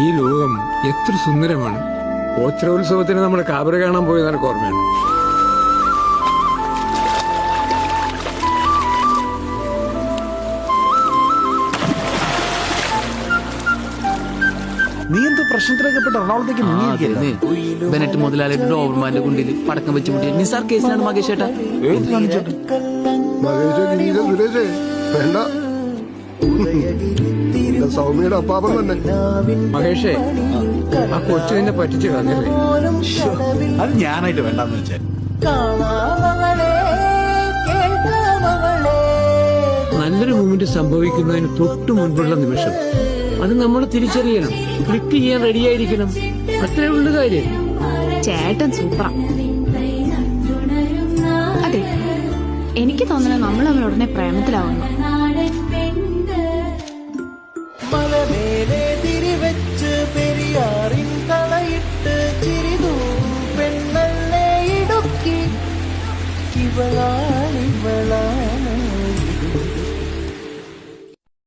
ഈ ലോകം എത്ര സുന്ദരമാണ്. ഓച്ചിരോത്സവത്തിന് നമ്മൾ കാബര കാണാൻ പോയത് നിനക്ക് ഓർമ്മയാണ്? നീ എന്തോ പ്രശ്നത്തിലൊക്കെ എറണാകുളത്തേക്ക് ബെനറ്റ് മുതലാളിയുടെ ഡോവർമാന്റെ കുണ്ടിൽ പടക്കം വെച്ച് നിസാർ കേസിലാണ് മകേഷ് ചേട്ടാ വേണ്ട. സൗമ്യയുടെ അപ്പാപ്പൻ തന്നെ. മഹേഷേ ആ കൊച്ചു നിന്നെ പറ്റിച്ചു കളഞ്ഞല്ലേ? അത് ഞാനായിട്ട് വേണ്ടെന്ന് വെച്ചേ. നല്ലൊരു മൂമെന്റ് സംഭവിക്കുന്നതിന് തൊട്ടു മുൻപുള്ള നിമിഷം. അത് നമ്മൾ തിരിച്ചറിയണം. ക്ലിക്ക് ചെയ്യാൻ റെഡിയായിരിക്കണം അത്രേ ഉള്ളു കാര്യം. ചേട്ടൻ സൂപ്പറാ. അതെ എനിക്ക് തോന്നുന്നു നമ്മൾ തമ്മിൽ പ്രേമത്തിലാവുന്നു. belong